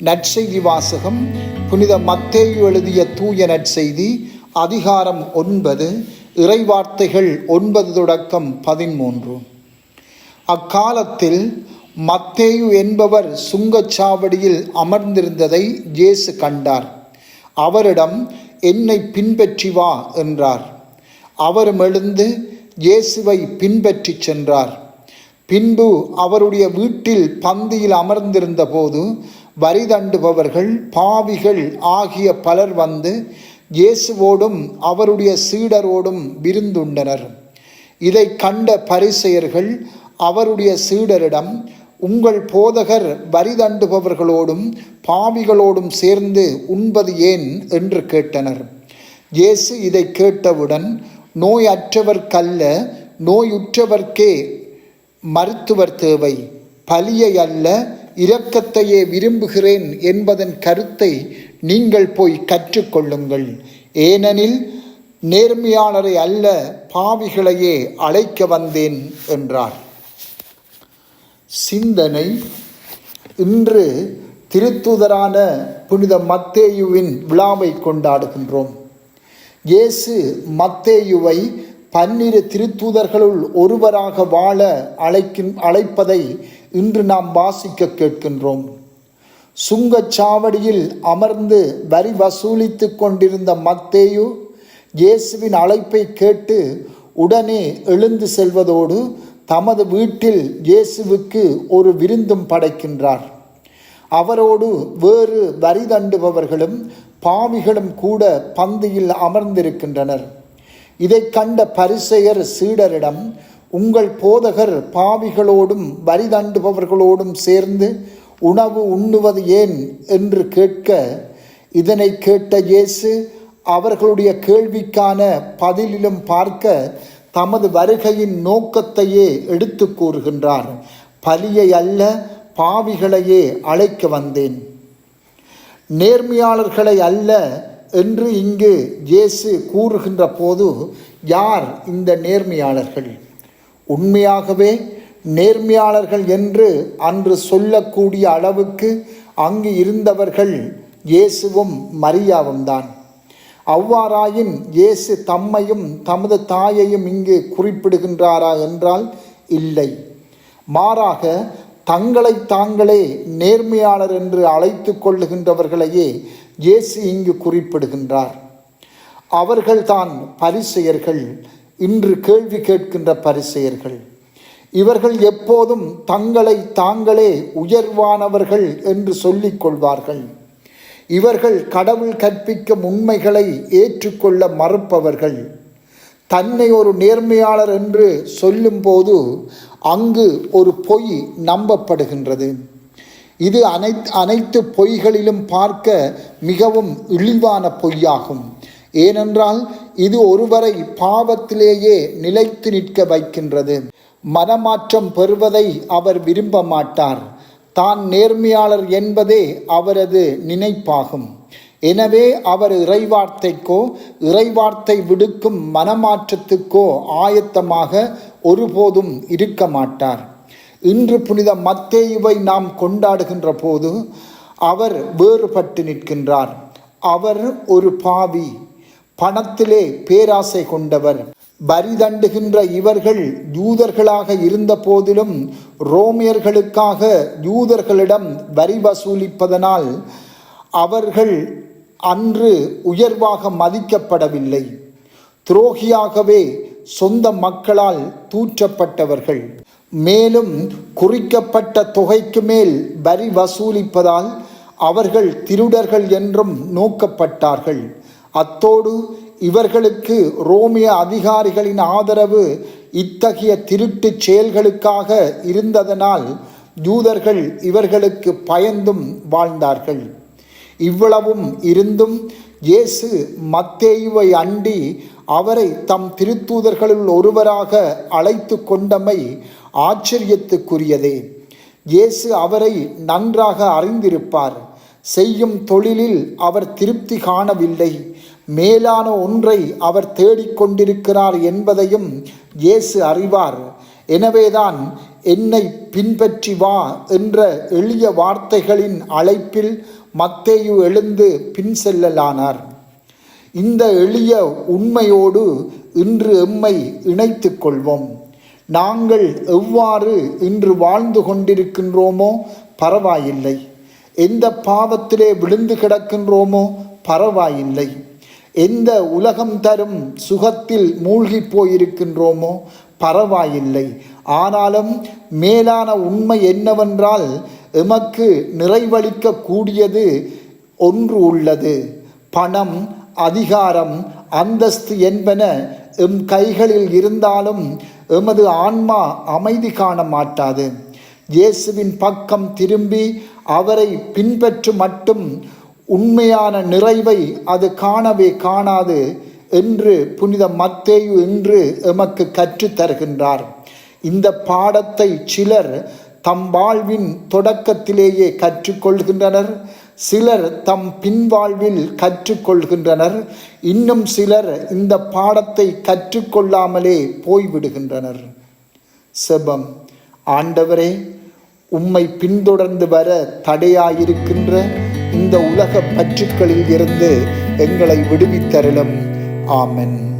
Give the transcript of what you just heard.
நற்செய்தி வாசகம் புனித மத்தேயு எழுதிய தூய நற்செய்தி அதிகாரம் ஒன்பது இறைவார்த்தைகள் ஒன்பது தொடக்கம் பதிமூன்று அக்காலத்தில் மத்தேயு என்பவர் சுங்கச்சாவடியில் அமர்ந்திருந்ததை இயேசு கண்டார். அவரிடம் என்னை பின்பற்றி வா என்றார். அவரும் எழுந்து இயேசுவை பின்பற்றிச் சென்றார். பின்பு அவருடைய வீட்டில் பந்தியில் அமர்ந்திருந்தபோது வரி தண்டுபவர்கள் பாவிகள் ஆகிய பலர் வந்து இயேசுவோடும் அவருடைய சீடரோடும் விருந்துண்டனர். இதை கண்ட பரிசெயர்கள் அவருடைய சீடரிடம் உங்கள் போதகர் வரி தண்டுபவர்களோடும் பாவிகளோடும் சேர்ந்து உண்பது ஏன்? என்று கேட்டனர். இயேசு இதை கேட்டவுடன் நோயற்றவர்க்கல்ல நோயுற்றவர்க்கே மருத்துவர் தேவை. பலியை அல்ல இரக்கத்தையே விரும்புகிறேன் என்பதன் கருத்தை நீங்கள் போய் கற்றுக்கொள்ளுங்கள். ஏனெனில் நேர்மையாளரை அல்ல பாவிகளையே அழைக்க வந்தேன் என்றார். சிந்தனை. இன்று திருத்துதரான புனித மத்தேயுவின் விழாவை கொண்டாடுகின்றோம். இயேசு மத்தேயுவை பன்னிரு திருத்தூதர்களுள் ஒருவராக வாழ அழைக்கின் அழைப்பதை இன்று நாம் வாசிக்க கேட்கின்றோம். சுங்கச்சாவடியில் அமர்ந்து வரி வசூலித்து கொண்டிருந்த மத்தேயு இயேசுவின் அழைப்பை கேட்டு உடனே எழுந்து செல்வதோடு தமது வீட்டில் இயேசுவுக்கு ஒரு விருந்தும் படைக்கின்றார். அவரோடு வேறு வரி தண்டுபவர்களும் பாவிகளும் கூட பந்தியில் அமர்ந்திருக்கின்றனர். இதை கண்ட பரிசெயர் சீடரிடம் உங்கள் போதகர் பாவிகளோடும் வரி தண்டுபவர்களோடும் சேர்ந்து உணவு உண்ணுவது ஏன் என்று கேட்க இதனை கேட்ட இயேசு அவர்களுடைய கேள்விக்கான பதிலிலும் பார்க்க தமது வருகையின் நோக்கத்தையே எடுத்து கூறுகின்றார். பலியை அல்ல பாவிகளையே அழைக்க வந்தேன். நேர்மையாளர்களை அல்ல என்று இங்கு இயேசு கூறுகின்ற போது யார் இந்த நேர்மையாளர்கள்? உண்மையாகவே நேர்மையாளர்கள் என்று அன்று சொல்லக்கூடிய அளவுக்கு அங்கு இருந்தவர்கள் இயேசுவும் மரியாவும் தான். அவ்வாறாயின் இயேசு தம்மையும் தமது தாயையும் இங்கு குறிப்பிடுகின்றாரா என்றால் இல்லை. மாறாக தங்களை தாங்களே நேர்மையாளர் என்று அழைத்து கொள்ளுகின்றவர்களையே இயேசு இங்கு குறிப்பிடுகின்றார். அவர்கள்தான் பரிசெயர்கள் இன்று கேள்வி கேட்கின்ற பரிசெயர்கள் இவர்கள் எப்போதும் தங்களை தாங்களே உயர்வானவர்கள் என்று சொல்லிக் கொள்வார்கள். இவர்கள் கடவுள் கற்பிக்கும் உண்மைகளை ஏற்றுக்கொள்ள மறுப்பவர்கள். தன்னை ஒரு நேர்மையாளர் என்று சொல்லும்போது அங்கு ஒரு பொய் நம்பப்படுகின்றது. இது அனைத்து அனைத்து பொய்களிலும் பார்க்க மிகவும் இழிவான பொய்யாகும். ஏனென்றால் இது ஒருவரை பாவத்திலேயே நிலைத்து நிற்க வைக்கின்றது. மனமாற்றம் பெறுவதை அவர் விரும்ப மாட்டார். தான் நேர்மையாளர் என்பதே அவரது நினைப்பாகும். எனவே அவர் இறைவார்த்தைக்கோ இறைவார்த்தை விடுக்கும் மனமாற்றத்துக்கோ ஆயத்தமாக ஒருபோதும் இருக்க மாட்டார். இன்று புனித மத்தேயுவை நாம் கொண்டாடுகின்ற போது அவர் வேறுபட்டு நிற்கின்றார். அவர் ஒரு பாவி பணத்திலே பேராசை கொண்டவர். வரி தண்டுகின்ற இவர்கள் யூதர்களாக இருந்த போதிலும் ரோமியர்களுக்காக யூதர்களிடம் வரி வசூலிப்பதனால் அவர்கள் அன்று உயர்வாக மதிக்கப்படவில்லை. துரோகியாகவே சொந்த மக்களால் தூற்றப்பட்டவர்கள். மேலும் குறிக்கப்பட்ட தொகைக்கு மேல் வரி வசூலிப்பதால் அவர்கள் திருடர்கள் என்றும் நோக்கப்பட்டார்கள். அத்தோடு இவர்களுக்கு ரோமிய அதிகாரிகளின் ஆதரவு இத்தகைய திருட்டு செயல்களுக்காக இருந்ததனால் யூதர்கள் இவர்களுக்கு பயந்தும் வாழ்ந்தார்கள். இவ்வளவும் இருந்தும் இயேசு மத்தேயுவை அண்டி அவரை தம் திருத்தூதர்களுள் ஒருவராக அழைத்து கொண்டமை ஆச்சரியத்துக்குரியதே. இயேசு அவரை நன்றாக அறிந்திருப்பார். செய்யும் தொழிலில் அவர் திருப்தி காணவில்லை. மேலான ஒன்றை அவர் தேடிக்கொண்டிருக்கிறார் என்பதையும் இயேசு அறிவார். எனவேதான் என்னை பின்பற்றி வா என்ற எளிய வார்த்தைகளின் அழைப்பில் மத்தேயு எழுந்து பின் செல்லலானார். இந்த எளிய உண்மையோடு இன்று எம்மை இணைத்து கொள்வோம். நாங்கள் எவ்வாறு இன்று வாழ்ந்து கொண்டிருக்கின்றோமோ பரவாயில்லை. எந்த பாவத்திலே விழுந்து கிடக்கின்றோமோ பரவாயில்லை. எந்த உலகம் தரும் சுகத்தில் மூழ்கி போயிருக்கின்றோமோ பரவாயில்லை. ஆனாலும் மேலான உண்மை என்னவென்றால் எமக்கு நிறைவளிக்க கூடியது ஒன்று உள்ளது. பணம் அதிகாரம் அந்தஸ்து என்பன எம் கைகளில் இருந்தாலும் எமது ஆன்மா அமைதி காண மாட்டாது. இயேசுவின் பக்கம் திரும்பி அவரை பின்பற்று மட்டும் உண்மையான நிறைவை அது காணவே காணாது என்று புனித மத்தேயு என்று எமக்கு கற்றுத் தருகின்றார். இந்த பாடத்தை சிலர் தம் வாழ்வின் தொடக்கத்திலேயே கற்றுக்கொள்கின்றனர் சிலர் தம் பின்வாழ்வில் கற்றுக்கொள்கின்றனர் இன்னும் சிலர் இந்த பாடத்தை கற்றுக்கொள்ளாமலே போய்விடுகின்றனர். செபம் ஆண்டவரே உம்மை பின்தொடர்ந்து வர தடையாயிருக்கின்ற இந்த உலக பற்றுக்களில் இருந்து எங்களை விடுவித்தருளும். ஆமென்.